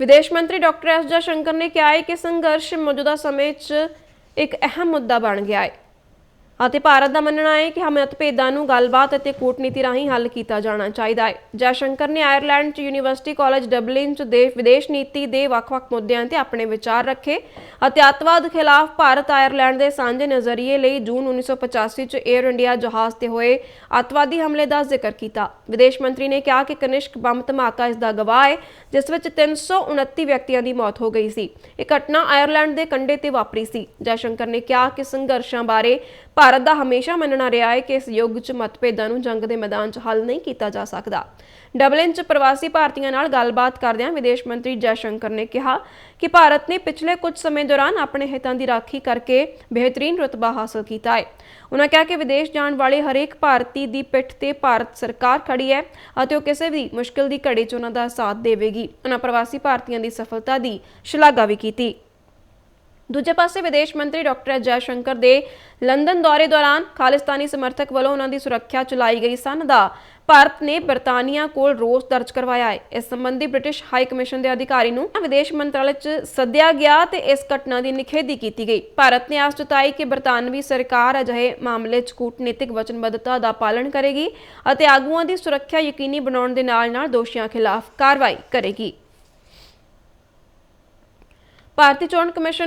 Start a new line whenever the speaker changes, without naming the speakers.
ਵਿਦੇਸ਼ ਮੰਤਰੀ doctor S Jaishankar ਨੇ ਕਿਹਾ ਹੈ ਕਿ ਸੰਘਰਸ਼ ਮੌਜੂਦਾ ਸਮੇਂ 'ਚ ਇੱਕ ਅਹਿਮ ਮੁੱਦਾ ਬਣ ਗਿਆ ਹੈ। ਅਤੇ ਭਾਰਤ ਦਾ ਮੰਨਣਾ ਹੈ ਕਿ ਮਤਭੇਦਾਂ ਨੂੰ ਗੱਲਬਾਤ ਅਤੇ ਕੂਟਨੀਤੀ ਰਾਹੀਂ ਹੱਲ ਕੀਤਾ ਜਾਣਾ ਚਾਹੀਦਾ ਹੈ। ਜੈਸ਼ੰਕਰ ਨੇ ਆਇਰਲੈਂਡ 'ਚ ਯੂਨੀਵਰਸਿਟੀ ਕਾਲਜ ਡਬਲਿਨ 'ਚ ਦੇ ਵਿਦੇਸ਼ ਨੀਤੀ ਦੇ ਵੱਖ-ਵੱਖ ਮੁੱਦਿਆਂ 'ਤੇ ਆਪਣੇ ਵਿਚਾਰ ਰੱਖੇ ਅਤੇ ਅਤਵਾਦ ਖਿਲਾਫ ਭਾਰਤ ਆਇਰਲੈਂਡ ਦੇ ਸਾਂਝੇ ਨਜ਼ਰੀਏ ਲਈ ਜੂਨ 1985 'ਚ 에ਅਰ ਇੰਡੀਆ ਜਹਾਜ਼ ਤੇ ਹੋਏ ਅਤਵਾਦੀ ਹਮਲੇ ਦਾ ਜ਼ਿਕਰ ਕੀਤਾ। ਵਿਦੇਸ਼ ਮੰਤਰੀ ਨੇ ਕਿਹਾ ਕਿ ਕਨਿਸ਼ਕ ਬੰਬ ਧਮਾਕਾ ਇਸ ਦਾ ਗਵਾਹ ਹੈ, ਜਿਸ ਵਿੱਚ 329 ਵਿਅਕਤੀਆਂ ਦੀ ਮੌਤ ਹੋ ਗਈ ਸੀ। ਇਹ ਘਟਨਾ ਆਇਰਲੈਂਡ ਦੇ ਕੰਡੇ ਤੇ ਵਾਪਰੀ ਸੀ। ਜੈਸ਼ੰਕਰ ਨੇ ਕਿਹਾ ਕਿ ਸੰਘਰਸ਼ਾਂ ਬਾਰੇ ਭਾਰਤ ਭਾਰਤ ਦਾ ਹਮੇਸ਼ਾ ਮੰਨਣਾ ਰਿਹਾ ਹੈ ਕਿ ਇਸ ਯੁੱਗ 'ਚ ਮਤਭੇਦਾਂ ਨੂੰ ਜੰਗ ਦੇ ਮੈਦਾਨ 'ਚ ਹੱਲ ਨਹੀਂ ਕੀਤਾ ਜਾ ਸਕਦਾ। ਡਬਲਿਨ 'ਚ ਪ੍ਰਵਾਸੀ ਭਾਰਤੀਆਂ ਨਾਲ ਗੱਲਬਾਤ ਕਰਦਿਆਂ ਵਿਦੇਸ਼ ਮੰਤਰੀ ਜੈ ਸ਼ੰਕਰ ਨੇ ਕਿਹਾ ਕਿ ਭਾਰਤ ਨੇ ਪਿਛਲੇ ਕੁਝ ਸਮੇਂ ਦੌਰਾਨ ਆਪਣੇ ਹਿੱਤਾਂ ਦੀ ਰਾਖੀ ਕਰਕੇ ਬਿਹਤਰੀਨ ਰਤਬਾ ਹਾਸਲ ਕੀਤਾ ਹੈ। ਉਹਨਾਂ ਕਿਹਾ ਕਿ ਵਿਦੇਸ਼ ਜਾਣ ਵਾਲੇ ਹਰੇਕ ਭਾਰਤੀ ਦੀ ਪਿੱਠ ਤੇ ਭਾਰਤ ਸਰਕਾਰ ਖੜੀ ਹੈ ਅਤੇ ਉਹ ਕਿਸੇ ਵੀ ਮੁਸ਼ਕਲ ਦੀ ਘੜੀ 'ਚ ਉਹਨਾਂ ਦਾ ਸਾਥ ਦੇਵੇਗੀ। ਉਹਨਾਂ ਪ੍ਰਵਾਸੀ ਭਾਰਤੀਆਂ ਦੀ ਸਫਲਤਾ ਦੀ ਸ਼ਲਾਘਾ ਵੀ ਕੀਤੀ। ਦੂਜੇ ਪਾਸੇ ਵਿਦੇਸ਼ ਮੰਤਰੀ ਡਾਕਟਰ ਜੈ ਸ਼ੰਕਰ ਦੇ ਲੰਡਨ ਦੌਰੇ ਦੌਰਾਨ ਖਾਲਿਸਤਾਨੀ ਸਮਰਥਕ ਵੱਲੋਂ ਉਹਨਾਂ ਦੀ ਸੁਰੱਖਿਆ ਚਲਾਈ ਗਈ ਸਨ ਦਾ ਭਾਰਤ ਨੇ ਬਰਤਾਨੀਆ ਕੋਲ ਰੋਸ ਦਰਜ ਕਰਵਾਇਆ ਹੈ। ਇਸ ਸੰਬੰਧੀ ਬ੍ਰਿਟਿਸ਼ ਹਾਈ ਕਮਿਸ਼ਨ ਦੇ ਅਧਿਕਾਰੀ ਨੂੰ ਵਿਦੇਸ਼ ਮੰਤਰਾਲੇ 'ਚ ਸੱਦਿਆ ਗਿਆ ਤੇ ਇਸ ਘਟਨਾ ਦੀ ਨਿਖੇਧੀ ਕੀਤੀ ਗਈ। ਭਾਰਤ ਨੇ ਆਸ ਜਤਾਈ ਕਿ ਬਰਤਾਨਵੀ ਸਰਕਾਰ ਅਜਿਹੇ ਮਾਮਲੇ 'ਚ ਕੂਟਨੀਤਿਕ ਵਚਨਬੱਧਤਾ ਦਾ ਪਾਲਣ ਕਰੇਗੀ ਅਤੇ ਆਗੂਆਂ ਦੀ ਸੁਰੱਖਿਆ ਯਕੀਨੀ ਬਣਾਉਣ ਦੇ ਨਾਲ-ਨਾਲ ਦੋਸ਼ੀਆਂ ਖਿਲਾਫ ਕਾਰਵਾਈ ਕਰੇਗੀ। ਭਾਰਤੀ ਚੋਣ ਕਮਿਸ਼ਨ